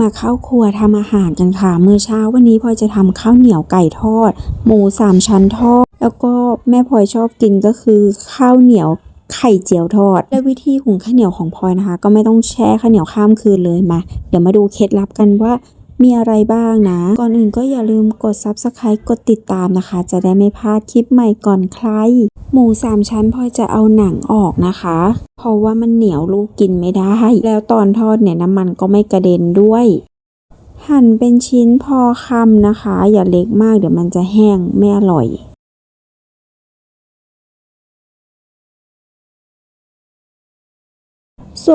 มาเข้าครัวทำอาหารกันค่ะ มื้อเช้าวันนี้พลอยจะทำข้าวเหนียวไก่ทอด หมูสามชั้นทอด แล้วก็แม่พลอยชอบกินก็คือข้าวเหนียวไข่เจียวทอด และวิธีหุงข้าวเหนียวของพลอยนะคะ ก็ไม่ต้องแช่ข้าวเหนียวข้ามคืนเลยมา เดี๋ยวมาดูเคล็ดลับกันว่า มีอะไรบ้างนะ ก่อนอื่นก็อย่าลืมกด subscribe กดติดตามนะคะ จะได้ไม่พลาดคลิปใหม่ก่อนใคร หมูสามชั้นพลอยจะเอาหนังออกนะคะ เพราะว่ามันเหนียวลูกกินไม่ได้ แล้วตอนทอดเนี่ยน้ำมันก็ไม่กระเด็นด้วยหั่นเป็นชิ้นพอคำนะคะ อย่าเล็กมากเดี๋ยวมันจะแห้งไม่อร่อย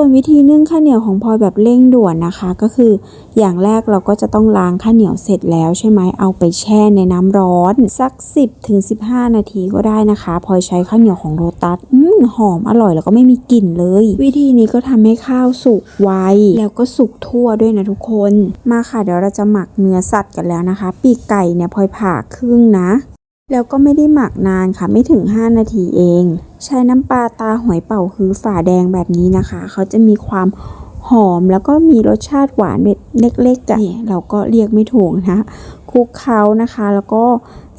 ส่วนวิธีนึ่งข้าวเหนียวของพลอยแบบเร่งด่วนนะคะ ก็คืออย่างแรกเราก็จะต้องล้างข้าวเหนียวเสร็จแล้วใช่ไหมเอาไปแช่ในน้ำร้อน สัก 10ถึง15 นาทีก็ได้นะคะพลอยใช้ข้าวเหนียวของโรตัสอืมหอมอร่อยแล้วก็ไม่มีกลิ่นเลย วิธีนี้ก็ทำให้ข้าวสุกไวแล้วก็สุกทั่วด้วยนะทุกคน มาค่ะเดี๋ยวเราจะหมักเนื้อสัตว์กันแล้วนะคะ ปีกไก่เนี่ยพลอยผ่าครึ่งนะ แล้วก็ไม่ได้หมักนานค่ะไม่ถึง 5 นาทีเอง ใช้น้ำปลาตาหอยเป่าฮื้อฝาแดงแบบนี้นะคะ เขาจะมีความหอมแล้วก็มีรสชาติหวานเล็กๆอะนี่เราก็เรียกไม่ถูกนะคลุกเคล้านะคะ แล้วก็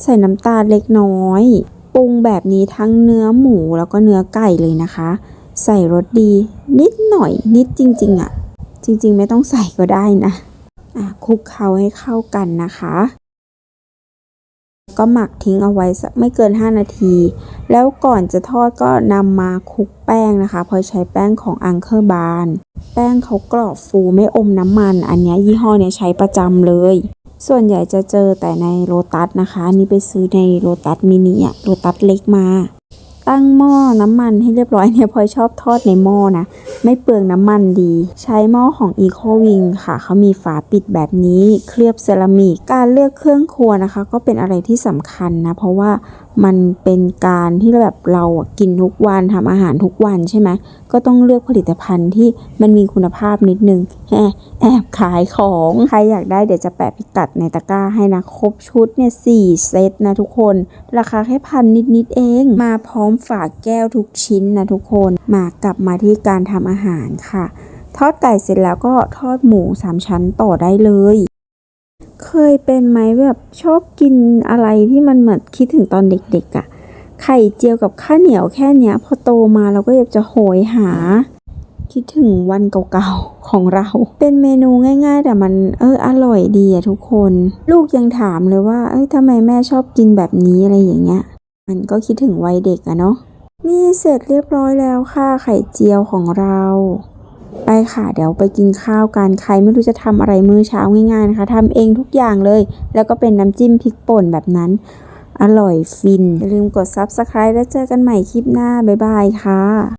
ใส่น้ำตาลเล็กน้อยปรุงแบบนี้ทั้งเนื้อหมูแล้วก็เนื้อไก่เลยนะคะ ใส่รสดีนิดหน่อยนิดจริง ๆอะจริง ๆ ไม่ต้องใส่ก็ได้นะอะคลุกเคล้าให้เข้ากันนะคะ ก็หมักทิ้งเอาไว้สักไม่เกิน 5 นาที แล้วก่อนจะทอดก็นำมาคลุกแป้งนะคะ พอใช้แป้งของอังเคอร์บาน แป้งเขากรอบฟูไม่อมน้ำมัน อันเนี้ยยี่ห้อเนี้ยใช้ประจำเลย ส่วนใหญ่จะเจอแต่ในโลตัสนะคะนนี่ไปซื้อในโลตัสมินิอะโลตัสเล็กมา ตั้งหม้อน้ำมันให้เรียบร้อยเนี่ยพลอยชอบทอดในหม้อนะ ไม่เปลืองน้ำมันดี ใช้หม้อของ Eco Wing ค่ะ เขามีฝาปิดแบบนี้ เคลือบเซรามิก การเลือกเครื่องครัวนะคะ ก็เป็นอะไรที่สำคัญนะ เพราะว่ามันเป็นการที่แบบเราอะกินทุกวันทำอาหารทุกวันใช่ไหมก็ต้องเลือกผลิตภัณฑ์ที่มันมีคุณภาพนิดนึงแอบแอบขายของใครอยากได้เดี๋ยวจะแปะพิกัดในตะกร้าให้นะครบชุดเนี่ยสี่เซตนะทุกคน ราคาแค่พันนิดๆเอง มาพร้อมฝากแก้วทุกชิ้นนะทุกคนมากลับมาที่การทำอาหารค่ะ ทอดไก่เสร็จแล้วก็ทอดหมูสามชั้นต่อได้เลย เคยเป็นไหมแบบชอบกินอะไรที่มันเหมือนคิดถึงตอนเด็กๆอะ่ะ ไข่เจียวกับข้าวเหนียวแค่เนี้ย พอโตมาเราก็อยากจะโหยหา คิดถึงวันเก่าๆของเรา เป็นเมนูง่ายๆ แต่มันเอออร่อยดีอะทุกคน ลูกยังถามเลยว่า เอ้ยทำไมแม่ชอบกินแบบนี้อะไรอย่างเงี้ย มันก็คิดถึงวัยเด็กอะเนาะนี่เสร็จเรียบร้อยแล้วค่ะไข่เจียวของเรา ไปค่ะ เดี๋ยวไปกินข้าวกัน ใครไม่รู้จะทำอะไรมื้อเช้าง่ายๆนะคะทำเองทุกอย่างเลย แล้วก็เป็นน้ำจิ้มพริกป่นแบบนั้น อร่อยฟิน อย่าลืมกด Subscribe แล้วเจอกันใหม่คลิปหน้า บ๊ายบายค่ะ